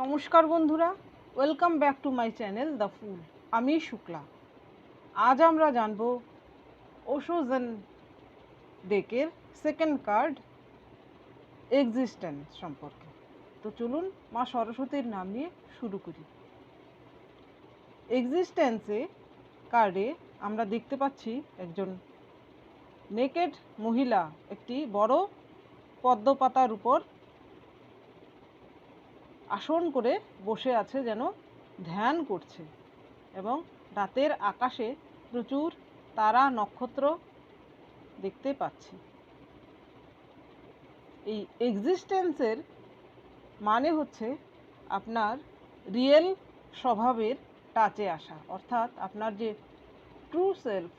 নমস্কার বন্ধুরা welcome back to my channel the fool আমি শুক্লা। আজ আমরা জানব ওশোজেন ডেকের সেকেন্ড কার্ড এক্সিস্টেন্স সম্পর্কে। তো চলুন মা সরস্বতীর নাম নিয়ে শুরু করি। এক্সিস্টেন্সে কার্ডে আমরা দেখতে পাচ্ছি একজন নেকেড মহিলা, একটি বড় পদ্মপাতার উপর আসন করে বসে আছে যেন ধ্যান করছে এবং রাতের আকাশে প্রচুর তারা নক্ষত্র দেখতে পাচ্ছি। এই এক্সিস্টেন্সের মানে হচ্ছে আপনার রিয়েল স্বভাবের টাচে আসা, অর্থাৎ আপনার যে ট্রু সেলফ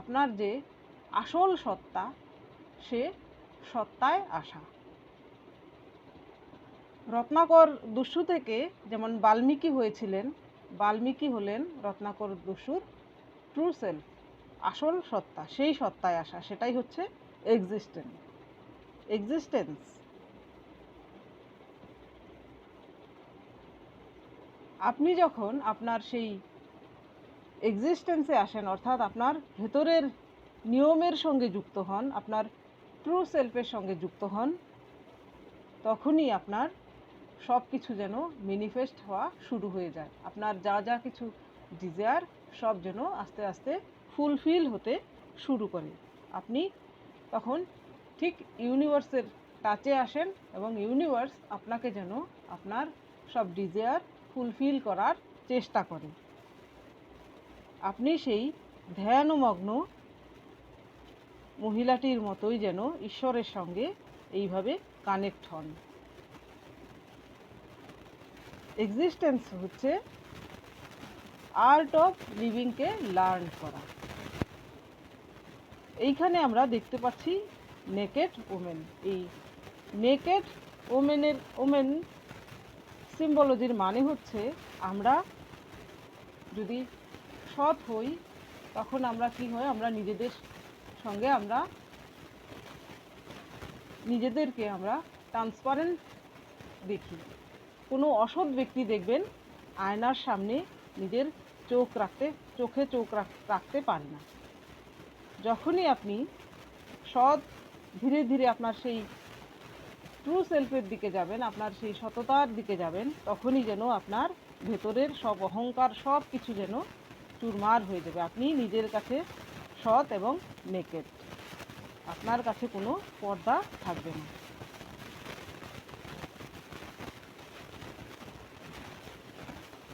আপনার যে আসল সত্তা, সে সত্তায় আসা। রত্নাকর দস্যু থেকে যেমন বাল্মীকি হয়েছিলেন, বাল্মীকি হলেন রত্নাকর দস্যুর ট্রু সেলফ আসল সত্তা, সেই সত্তায় আসা, সেটাই হচ্ছে এক্সিস্টেন্স এক্সিস্টেন্স আপনি যখন আপনার সেই এক্সিস্টেন্সে আসেন, অর্থাৎ আপনার ভেতরের নিয়মের সঙ্গে যুক্ত হন, আপনার ট্রু সেলফের সঙ্গে যুক্ত হন, তখনই আপনার সব কিছু যেন ম্যানিফেস্ট হওয়া শুরু হয়ে যায়। আপনার যা যা কিছু ডিজায়ার সব যেন আস্তে আস্তে ফুলফিল হতে শুরু করে। আপনি তখন ঠিক ইউনিভার্সের টাচে আসেন এবং ইউনিভার্স আপনাকে যেন আপনার সব ডিজায়ার ফুলফিল করার চেষ্টা করে। আপনি সেই ধ্যানমগ্ন মহিলাটির মতোই যেন ঈশ্বরের সঙ্গে এইভাবে কানেক্ট হন। এক্সিস্টেন্স হচ্ছে আর্ট অফ লিভিংকে লার্ন করা। এইখানে আমরা দেখতে পাচ্ছি নেকেড ওমেন এই নেকেড ওমেনের ওমেন সিম্বলজির মানে হচ্ছে আমরা যদি সৎ হই, তখন আমরা কি হয় আমরা নিজেদের সঙ্গে আমরা নিজেদেরকে আমরা ট্রান্সপারেন্ট দেখি। কোনো অসৎ ব্যক্তি দেখবেন, আয়নার সামনে নিজের চোখ রাখতে, চোখে চোখ রাখতে পারে না। যখনই আপনি সৎ, ধীরে ধীরে আপনার সেই ট্রু সেলফের দিকে যাবেন, আপনার সেই সততার দিকে যাবেন, তখনই যেন আপনার ভেতরের সব অহংকার, সব কিছু যেন চুরমার হয়ে যাবে। আপনি নিজের কাছে সৎ এবং নেকেড আপনার কাছে কোনো পর্দা থাকবে না।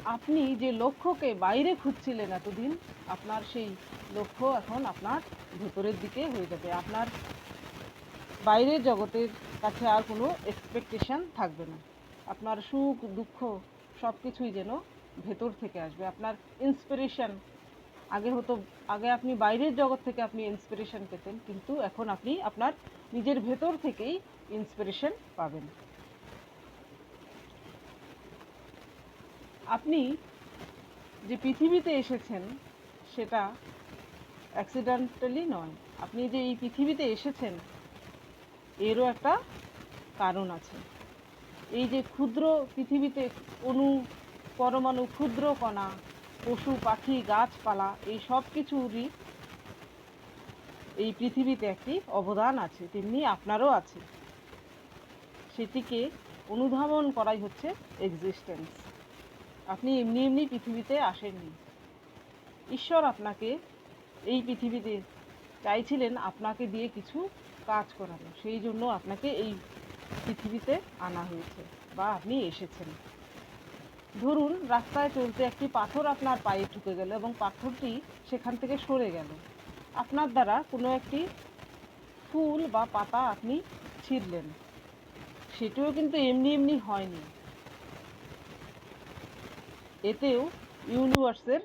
আপনি যে লক্ষ্যকে বাইরে খুঁজছিলেন এতদিন, আপনার সেই লক্ষ্য এখন আপনার ভেতরের দিকে হয়ে যাবে। আপনার বাইরের জগতের কাছে আর কোনো এক্সপেকটেশন থাকবে না। আপনার সুখ, দুঃখ সব কিছুই যেন ভেতর থেকে আসবে। আপনার ইন্সপিরেশন আগে হতো, আগে আপনি বাইরের জগৎ থেকে আপনি ইন্সপিরেশন পেতেন, কিন্তু এখন আপনি আপনার নিজের ভেতর থেকেই ইন্সপিরেশন পাবেন। আপনি যে পৃথিবীতে এসেছেন, সেটা অ্যাক্সিডেন্টালি নয়। আপনি যে এই পৃথিবীতে এসেছেন, এরও একটা কারণ আছে। এই যে ক্ষুদ্র পৃথিবীতে অণু পরমাণু ক্ষুদ্র কণা, পশু, পাখি, গাছপালা, এই সব কিছুরই এই পৃথিবীতে একটি অবদান আছে, তেমনি আপনারও আছে। সেটিকে অনুধাবন করাই হচ্ছে এক্সিস্টেন্স আপনি এমনি এমনি পৃথিবীতে আসেননি। ঈশ্বর আপনাকে এই পৃথিবীতে চাইছিলেন আপনাকে দিয়ে কিছু কাজ করানো। সেই জন্য আপনাকে এই পৃথিবীতে আনা হয়েছে বা আপনি এসেছেন। ধরুন, রাস্তায় চলতে একটি পাথর আপনার পায়ে ঠুকে গেল এবং পাথরটি সেখান থেকে সরে গেল। আপনার দ্বারা কোনো একটি ফুল বা পাতা আপনি ছিঁড়লেন। সেটিও কিন্তু এমনি এমনি হয়নি। এতেও ইউনিভার্সের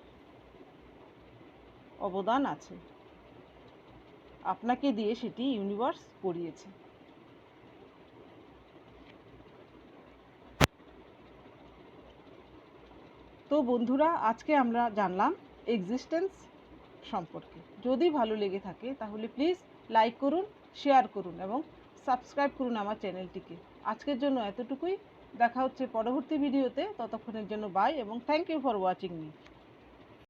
অবদান আছে। আপনাকে দিয়ে সেটি ইউনিভার্স করিয়েছে তো বন্ধুরা, আজকে আমরা জানলাম এক্সিস্টেন্স সম্পর্কে। যদি ভালো লেগে থাকে, তাহলে প্লিজ লাইক করুন শেয়ার করুন এবং সাবস্ক্রাইব করুন আমার চ্যানেলটিকে আজকের জন্য এতটুকুই। দেখা হচ্ছে পরবর্তী ভিডিওতে ততক্ষণের জন্য বাই এবং thank you for watching me